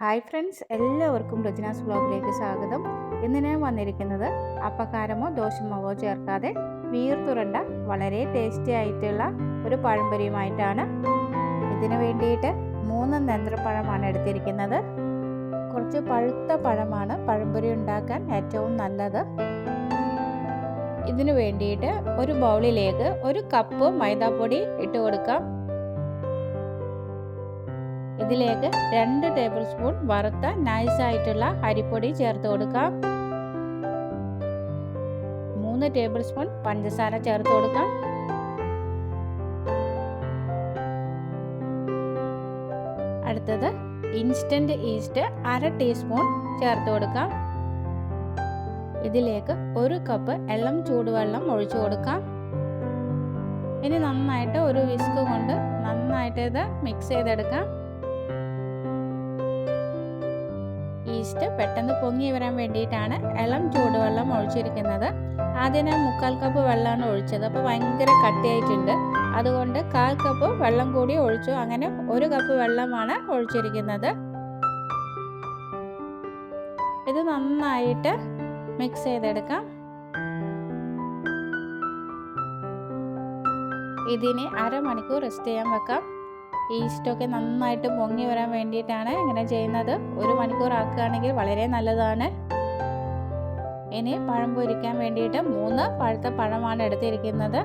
Hi friends എല്ലാവർക്കും രജനാസ് ബ്ലോഗിലേക്ക് സ്വാഗതം. ഇന്ന് ഞാൻ വന്നിരിക്കുന്നത് അപ്പക്കാരമോ ദോശമാവോ ചേർക്കാതെ വീർത്തുരണ്ട വളരെ ടേസ്റ്റി ആയിട്ടുള്ള ഒരു പഴംപൊരിയുമായിട്ടാണ് ഇതിനു വേണ്ടിയിട്ട് മൂന്ന് നേന്ത്രപ്പഴമാണ് എടുത്തിരിക്കുന്നത്. കുറച്ച് പഴുത്ത പഴമാണ് പഴംപൊരി ഉണ്ടാക്കാൻ ഏറ്റവും നല്ലത്. ഇതിനു വേണ്ടിയിട്ട് ഒരു ബൗളിലേക്ക് ഒരു കപ്പ് മൈദാപ്പൊടി ഇട്ട് കൊടുക്കാം. ഇതിലേക്ക് രണ്ട് ടേബിൾ സ്പൂൺ വറുത്ത നൈസ് ആയിട്ടുള്ള അരിപ്പൊടി ചേർത്ത് കൊടുക്കാം. മൂന്ന് ടേബിൾ സ്പൂൺ പഞ്ചസാര ചേർത്ത് കൊടുക്കാം. അടുത്തത് ഇൻസ്റ്റന്റ് ഈസ്റ്റ് അര ടീസ്പൂൺ ചേർത്ത് കൊടുക്കാം. ഇതിലേക്ക് ഒരു കപ്പ് എള്ളം ചൂടുവെള്ളം ഒഴിച്ചു കൊടുക്കാം. ഇനി നന്നായിട്ട് ഒരു വിസ്ക് കൊണ്ട് നന്നായിട്ട് ഇത് മിക്സ് ചെയ്തെടുക്കാം. ഈസ്റ്റ് പെട്ടെന്ന് പൊങ്ങി വരാൻ വേണ്ടിയിട്ടാണ് ഇളം ചൂടുവെള്ളം ഒഴിച്ചിരിക്കുന്നത്. ആദ്യം ഞാൻ മുക്കാൽ കപ്പ് വെള്ളമാണ് ഒഴിച്ചത്. അപ്പോൾ ഭയങ്കര കട്ടിയായിട്ടുണ്ട്. അതുകൊണ്ട് കാൽ കപ്പ് വെള്ളം കൂടി ഒഴിച്ചു. അങ്ങനെ ഒരു കപ്പ് വെള്ളമാണ് ഒഴിച്ചിരിക്കുന്നത്. ഇത് നന്നായിട്ട് മിക്സ് ചെയ്തെടുക്കാം. ഇതിനെ അരമണിക്കൂർ റെസ്റ്റ് ചെയ്യാൻ വെക്കാം. ഈസ്റ്റൊക്കെ നന്നായിട്ട് പൊങ്ങി വരാൻ വേണ്ടിയിട്ടാണ് ഇങ്ങനെ ചെയ്യുന്നത്. ഒരു മണിക്കൂർ ആക്കുകയാണെങ്കിൽ വളരെ നല്ലതാണ്. ഇനി പഴം പൊരിക്കാൻ വേണ്ടിയിട്ട് മൂന്ന് പഴുത്ത പഴമാണ് എടുത്തിരിക്കുന്നത്.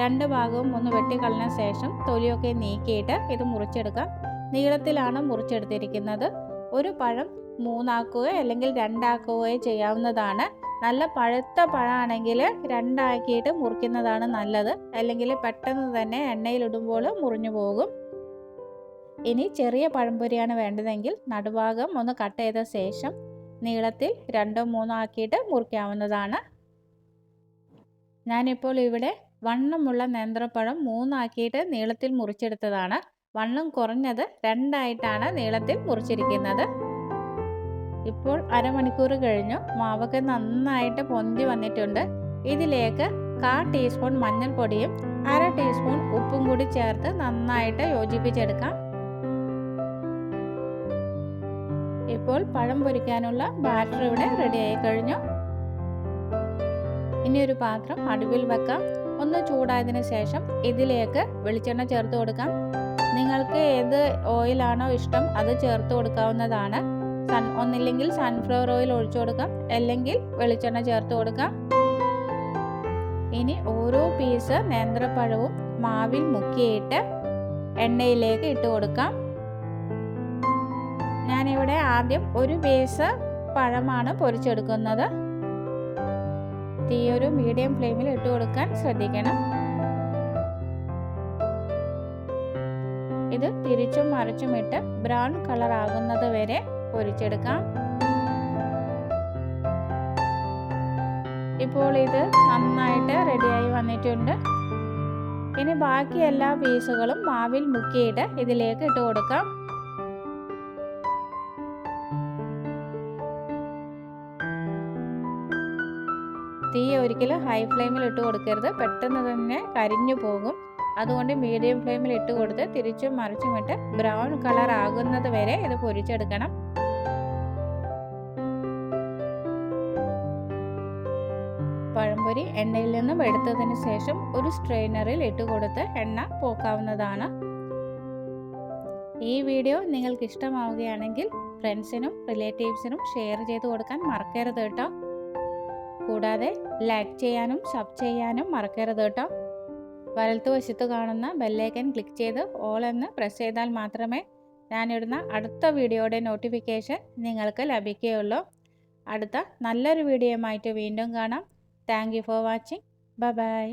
രണ്ട് ഭാഗവും ഒന്ന് വെട്ടിക്കളഞ്ഞ ശേഷം തൊലിയൊക്കെ നീക്കിയിട്ട് ഇത് മുറിച്ചെടുക്കാം നീളത്തിലാണ് മുറിച്ചെടുത്തിരിക്കുന്നത്. ഒരു പഴം മൂന്നാക്കുകയോ അല്ലെങ്കിൽ രണ്ടാക്കുകയോ ചെയ്യാവുന്നതാണ്. നല്ല പഴുത്ത പഴമാണെങ്കിൽ രണ്ടാക്കിയിട്ട് മുറിക്കുന്നതാണ് നല്ലത്. അല്ലെങ്കിൽ പെട്ടെന്ന് തന്നെ എണ്ണയിലിടുമ്പോൾ മുറിഞ്ഞു പോകും. ഇനി ചെറിയ പഴംപൊരിയാണ് വേണ്ടതെങ്കിൽ നടുഭാഗം ഒന്ന് കട്ട് ചെയ്ത ശേഷം നീളത്തിൽ രണ്ടോ മൂന്നോ ആക്കിയിട്ട് മുറിക്കാവുന്നതാണ്. ഞാനിപ്പോൾ ഇവിടെ വണ്ണമുള്ള നേന്ത്രപ്പഴം മൂന്നാക്കിയിട്ട് നീളത്തിൽ മുറിച്ചെടുത്തതാണ്. വണ്ണം കുറഞ്ഞത് രണ്ടായിട്ടാണ് നീളത്തിൽ മുറിച്ചിരിക്കുന്നത്. ഇപ്പോൾ അരമണിക്കൂർ കഴിഞ്ഞു. മാവൊക്കെ നന്നായിട്ട് പൊന്തി വന്നിട്ടുണ്ട്. ഇതിലേക്ക് കാ ടീസ്പൂൺ മഞ്ഞൾപ്പൊടിയും അര ടീസ്പൂൺ ഉപ്പും കൂടി ചേർത്ത് നന്നായിട്ട് യോജിപ്പിച്ചെടുക്കാം. ഇപ്പോൾ പഴം പൊരിക്കാനുള്ള ബാറ്റർ ഇവിടെ റെഡി ആയി കഴിഞ്ഞു. ഇനി ഒരു പാത്രം അടുപ്പിൽ വെക്കാം. ഒന്ന് ചൂടായതിനു ശേഷം ഇതിലേക്ക് വെളിച്ചെണ്ണ ചേർത്ത് കൊടുക്കാം. നിങ്ങൾക്ക് ഏത് ഓയിലാണോ ഇഷ്ടം അത് ചേർത്ത് കൊടുക്കാവുന്നതാണ്. സൺ ഒന്നില്ലെങ്കിൽ സൺഫ്ലവർ ഓയിൽ ഒഴിച്ചു കൊടുക്കാം. അല്ലെങ്കിൽ വെളിച്ചെണ്ണ ചേർത്ത് കൊടുക്കാം. ഇനി ഓരോ പീസ് നേന്ത്രപ്പഴവും മാവിൽ മുക്കിയിട്ട് എണ്ണയിലേക്ക് ഇട്ട് കൊടുക്കാം. ഞാനിവിടെ ആദ്യം ഒരു പീസ് പഴമാണ് പൊരിച്ചെടുക്കുന്നത്. തീ ഒരു മീഡിയം ഫ്ലെയിമിൽ ഇട്ട് കൊടുക്കാൻ ശ്രദ്ധിക്കണം. ഇത് തിരിച്ചും മറിച്ചും ഇട്ട് ബ്രൗൺ കളർ ആകുന്നത് വരെ പൊരിച്ചെടുക്കാം. ഇപ്പോൾ ഇത് നന്നായിട്ട് റെഡിയായി വന്നിട്ടുണ്ട്. ഇനി ബാക്കി എല്ലാ പീസുകളും മാവിൽ മുക്കിയിട്ട് ഇതിലേക്ക് ഇട്ട് കൊടുക്കാം. തീ ഒരിക്കലും ഹൈ ഫ്ലെയിമിൽ ഇട്ട് കൊടുക്കരുത്. പെട്ടെന്ന് തന്നെ കരിഞ്ഞു പോകും. അതുകൊണ്ട് മീഡിയം ഫ്ലെയിമിൽ ഇട്ട് കൊടുത്ത് തിരിച്ചും മറിച്ചും ഇട്ട് ബ്രൗൺ കളർ ആകുന്നത് വരെ ഇത് പൊരിച്ചെടുക്കണം. പഴംപൊരി എണ്ണയിൽ നിന്നും എടുത്തതിന് ശേഷം ഒരു സ്ട്രെയിനറിൽ ഇട്ട് കൊടുത്ത് എണ്ണ പോക്കാവുന്നതാണ്. ഈ വീഡിയോ നിങ്ങൾക്ക് ഇഷ്ടമാവുകയാണെങ്കിൽ ഫ്രണ്ട്സിനും റിലേറ്റീവ്സിനും ഷെയർ ചെയ്ത് കൊടുക്കാൻ മറക്കരുത് കേട്ടോ. കൂടാതെ ലൈക്ക് ചെയ്യാനും സബ് ചെയ്യാനും മറക്കരുത് കേട്ടോ. വലത്തുവശത്ത് കാണുന്ന ബെല്ലൈക്കൻ ക്ലിക്ക് ചെയ്ത് ഓൾ എന്ന് പ്രസ് ചെയ്താൽ മാത്രമേ ഞാനിടുന്ന അടുത്ത വീഡിയോയുടെ നോട്ടിഫിക്കേഷൻ നിങ്ങൾക്ക് ലഭിക്കുകയുള്ളൂ. അടുത്ത നല്ലൊരു വീഡിയോയുമായിട്ട് വീണ്ടും കാണാം. Thank for watching bye bye